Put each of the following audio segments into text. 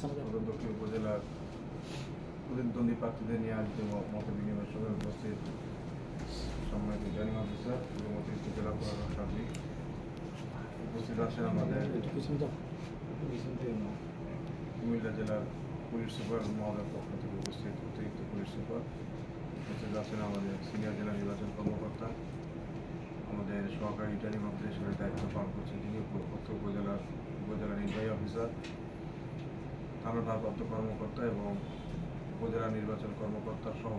সদর দক্ষিণ উপজেলার প্রতিদ্বন্দ্বী প্রার্থীদের নিয়ে আজকে ম- মত বিনিময় সভায় উপস্থিত সম্মানিত রিটার্নিং অফিসার এবং অতিরিক্ত জেলা প্রশাসক সার্বিক উপস্থিত আছেন আমাদের কুমিল্লা জেলার পুলিশ সুপার মহোদয়ের পক্ষ থেকে উপস্থিত অতিরিক্ত পুলিশ সুপার উপস্থিত আছেন আমাদের সিনিয়র জেলা নির্বাচন কর্মকর্তা আমাদের সহকারী রিটার্নিং অফিসার হিসেবে দায়িত্ব পালন করছেন তিনি উপ- উপজেলার উপজেলা নির্বাহী অফিসার থানা ভারপ্রাপ্ত কর্মকর্তা এবং উপজেলা নির্বাচন কর্মকর্তা সহ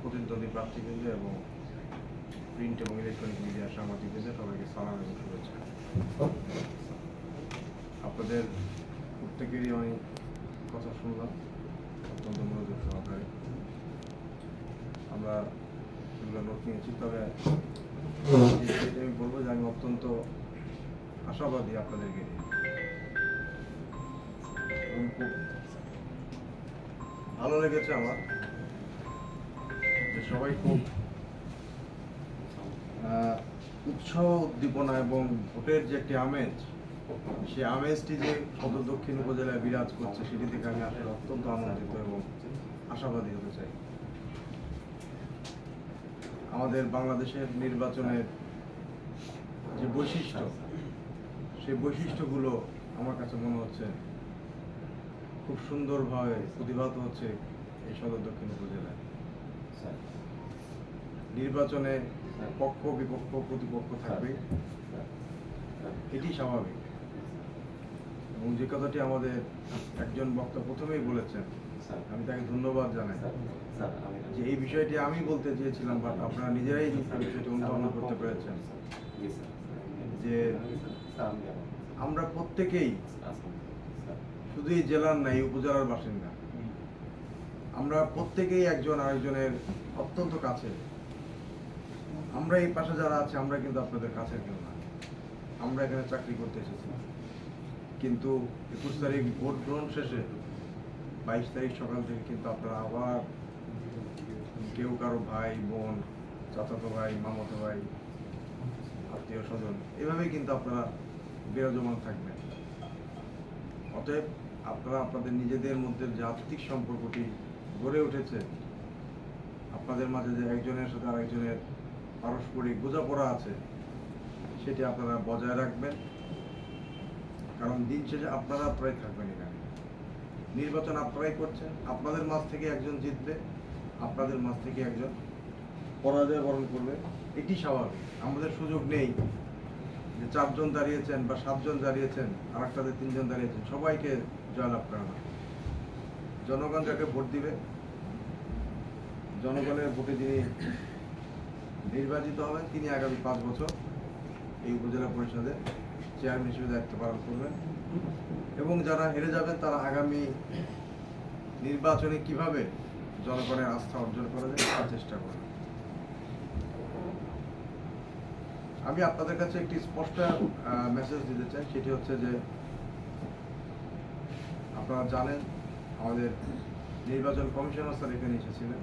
প্রতিদ্বন্দ্বী প্রার্থীবৃন্দ এবং প্রিন্ট এবং ইলেকট্রনিক মিডিয়ার সাংবাদিকবৃন্দ সবাইকে সালাম এবং শুভেচ্ছা। আপনাদের প্রত্যেকেরই আমি কথা শুনলাম। অত্যন্ত মনোযোগ সহকারে। আমরা সেগুলো নোট নিয়েছি। তবে আমি বলব যে আমি অত্যন্ত আশাবাদী আপনাদেরকে নিয়ে। ভালো লেগেছে আমার। যে সবাই খুব উৎসাহ উদ্দীপনা এবং ভোটের যে একটি আমেজ আমেজটি যে সদর দক্ষিণ উপজেলায় বিরাজ করছে, সেটি থেকে আমি আসলে অত্যন্ত আনন্দিত এবং আশাবাদী হতে চাই। আমাদের বাংলাদেশের নির্বাচনের যে বৈশিষ্ট্য, সেই বৈশিষ্ট্যগুলো আমার কাছে মনে হচ্ছে খুব সুন্দরভাবে প্রতিভাত হচ্ছে এই সদর দক্ষিণ উপজেলায়। নির্বাচনে পক্ষ বিপক্ষ প্রতিপক্ষ থাকবে? এটি স্বাভাবিক। এবং যে কথাটি আমাদের একজন বক্তা প্রথমেই বলেছেন আমি তাকে ধন্যবাদ জানাই। যে এই বিষয়টি আমি বলতে চেয়েছিলাম বাট আপনারা নিজেরাই বিষয়টি অনুধাবন করতে পেরেছেন। যে আমরা প্রত্যেকেই শুধু এই জেলার নাই উপজেলার বাসিন্দা। আমরা প্রত্যেকেই একজন আরেকজনের অত্যন্ত কাছে। আমরা এই পাশে যারা আছে, আমরা কিন্তু আপনাদের কাছের কেউ না। আমরা এখানে চাকরি করতে এসেছি। কিন্তু একুশ তারিখ ভোট গ্রহণ শেষে বাইশ তারিখ সকাল থেকে কিন্তু আপনারা আবার কেউ কারও ভাই, বোন, চাচাতো ভাই, মামাতো ভাই, আত্মীয় স্বজন, এভাবেই কিন্তু আপনারা বিরাজমান থাকবেন। অতএব আপনারা আপনাদের নিজেদের মধ্যে যে আত্মিক সম্পর্কটি গড়ে উঠেছে, আপনাদের মাঝে যে একজনের সাথে আরেকজনের পারস্পরিক বোঝাপড়া আছে, সেটি আপনারা বজায় রাখবেন। কারণ দিন শেষে আপনারা আপনারাই থাকবেন এখানে। নির্বাচন আপনারাই করছেন, আপনাদের মাঝ থেকে একজন জিতবে, আপনাদের মাঝ থেকে একজন পরাজয় বরণ করবে। এটি স্বাভাবিক, আমাদের সুযোগ নেই। যে চারজন দাঁড়িয়েছেন বা সাতজন দাঁড়িয়েছেন আর একটাতে তিনজন দাঁড়িয়েছেন, সবাইকে জয়লাভ করা না জনগণ যাকে ভোট দিবে, জনগণের ভোটে যিনি নির্বাচিত হবেন, তিনি আগামী পাঁচ বছর এই উপজেলা পরিষদে চেয়ারম্যান হিসেবে দায়িত্ব পালন করবেন। এবং যারা হেরে যাবেন, তারা আগামী নির্বাচনে কীভাবে জনগণের আস্থা অর্জন করা যায়, তার চেষ্টা করবেন। আমি আপনাদের কাছে একটি স্পষ্ট মেসেজ দিতে চাই। সেটি হচ্ছে যে, আপনারা জানেন, আমাদের নির্বাচন কমিশনার স্যার এখানে এসেছিলেন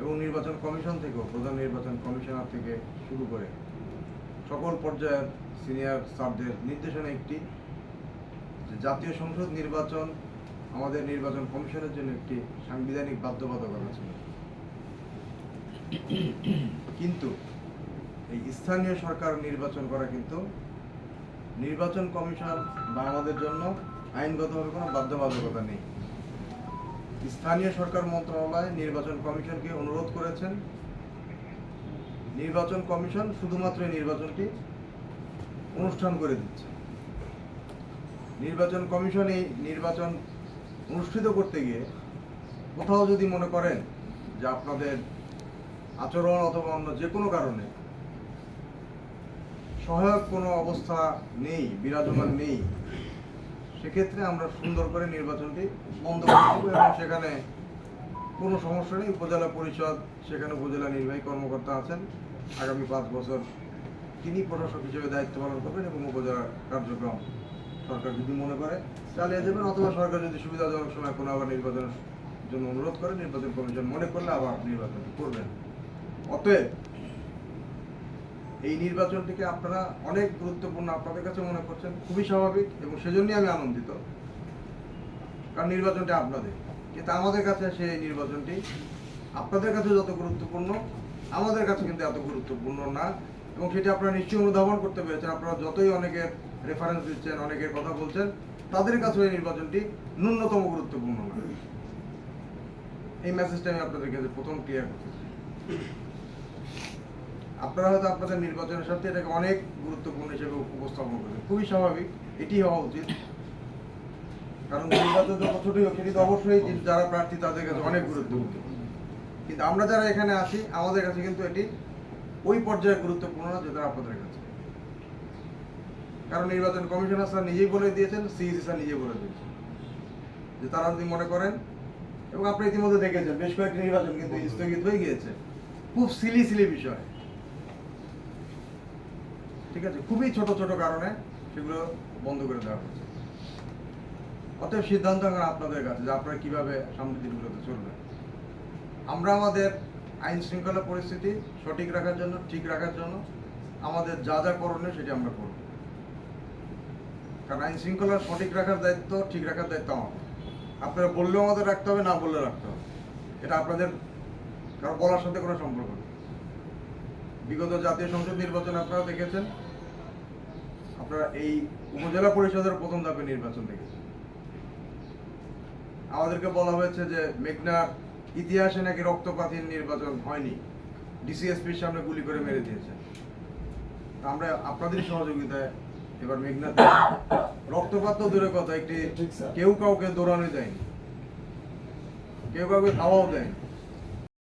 এবং নির্বাচন কমিশন থেকেও, প্রধান নির্বাচন কমিশনার থেকে শুরু করে সকল পর্যায়ের সিনিয়র স্টাফদের নির্দেশনা একটি, যে জাতীয় সংসদ নির্বাচন আমাদের নির্বাচন কমিশনের জন্য একটি সাংবিধানিক বাধ্যবাধকতা ছিল। কিন্তু এই স্থানীয় সরকার নির্বাচন করা কিন্তু নির্বাচন কমিশন বা আমাদের জন্য আইনগতভাবে কোনো বাধ্যবাধকতা নেই। স্থানীয় সরকার মন্ত্রণালয় নির্বাচন কমিশনকে অনুরোধ করেছেন। নির্বাচন কমিশন শুধুমাত্র এই নির্বাচনটি অনুষ্ঠান করে দিচ্ছে। নির্বাচন কমিশন এই নির্বাচন অনুষ্ঠিত করতে গিয়ে কোথাও যদি মনে করেন যে আপনাদের আচরণ অথবা অন্য যে কোনো কারণে সহায়ক কোনো অবস্থা নেই, বিরাজমান নেই, সেক্ষেত্রে আমরা সুন্দর করে নির্বাচনটি বন্ধ করে দেবো এবং সেখানে কোনো সমস্যা নেই। উপজেলা পরিষদ, সেখানে উপজেলা নির্বাহী কর্মকর্তা আছেন। আগামী পাঁচ বছর তিনি প্রশাসক হিসেবে দায়িত্ব পালন করবেন এবং উপজেলা কার্যক্রম সরকার যদি মনে করে চালিয়ে যাবেন অথবা সরকার যদি সুবিধাজনক সময় কোনো আবার নির্বাচনের জন্য অনুরোধ করে, নির্বাচন কমিশন মনে করলে আবার নির্বাচন করবেন। অতএব এই নির্বাচনটিকে আপনারা অনেক গুরুত্বপূর্ণ আপনাদের কাছে মনে করছেন, খুবই স্বাভাবিক এবং সেজন্যই আমি আনন্দিত। কারণ নির্বাচনটা আপনাদের। কিন্তু আমাদের কাছে সেই নির্বাচনটি আপনাদের কাছে যত গুরুত্বপূর্ণ, আমাদের কাছে কিন্তু এত গুরুত্বপূর্ণ না। এবং সেটা আপনারা নিশ্চয়ই অনুধাবন করতে পেরেছেন। আপনারা যতই অনেকের রেফারেন্স দিচ্ছেন, অনেকের কথা বলছেন, তাদের কাছে এই নির্বাচনটি ন্যূনতম গুরুত্বপূর্ণ না। এই মেসেজটা আমি আপনাদের কাছে প্রথম ক্লিয়ার করতে চাই। আপনারা হয়তো আপনাদের নির্বাচনের সাথে এটাকে অনেক গুরুত্বপূর্ণ হিসেবে উপস্থাপন করেন খুবই স্বাভাবিক এটি হওয়া উচিত। কারণ নির্বাচন যত ছোটই হোক, সেটি তো অবশ্যই যারা প্রার্থী তাদের কাছে অনেক গুরুত্বপূর্ণ। কিন্তু আমরা যারা এখানে আছি, আমাদের কাছে কিন্তু এটি ওই পর্যায়ে গুরুত্বপূর্ণ না যেটা আপনাদের কাছে। কারণ নির্বাচন কমিশনার স্যার নিজেই বলে দিয়েছেন, সিইসি স্যার নিজে বলে দিয়েছেন। যে তারা যদি মনে করেন, এবং আপনি ইতিমধ্যে দেখেছেন, বেশ কয়েকটি নির্বাচন কিন্তু স্থগিত হয়ে গিয়েছে। খুব সিলি সিলি বিষয়। ঠিক আছে? খুবই ছোট ছোট কারণে সেগুলো বন্ধ করে দেওয়া হচ্ছে। অতএব সিদ্ধান্ত এখন আপনাদের কাছে যে আপনারা কীভাবে সামনের দিনগুলোতে চলবেন। আমরা আমাদের আইন শৃঙ্খলা পরিস্থিতি সঠিক রাখার জন্য, ঠিক রাখার জন্য, আমাদের যা যা করণীয় সেটি আমরা করব। কারণ আইন শৃঙ্খলা সঠিক রাখার দায়িত্ব, ঠিক রাখার দায়িত্ব আমাদের। আপনারা বললেও আমাদের রাখতে হবে, না বললে রাখতে হবে। এটা আপনাদের কারও বলার সাথে কোনো সম্পর্ক নেই। বিগত জাতীয় সংসদ নির্বাচন আপনারা দেখেছেন। আপনারা এই উপজেলা পরিষদের প্রথম ধাপে নির্বাচন দেখেছেন। আমাদেরকে বলা হয়েছে যে মেঘনার ইতিহাসে নাকি রক্তপাতহীন নির্বাচন হয়নি। ডিসিএসপির সামনে গুলি করে মেরে দিয়েছে তা আমরা আপনাদের সহযোগিতায় এবার মেঘনাতে রক্তপাত তো দূরের কথা একটি কেউ কাউকে দৌড়ানো দেয়নি। কেউ কাউকে খাওয়াও দেয়নি।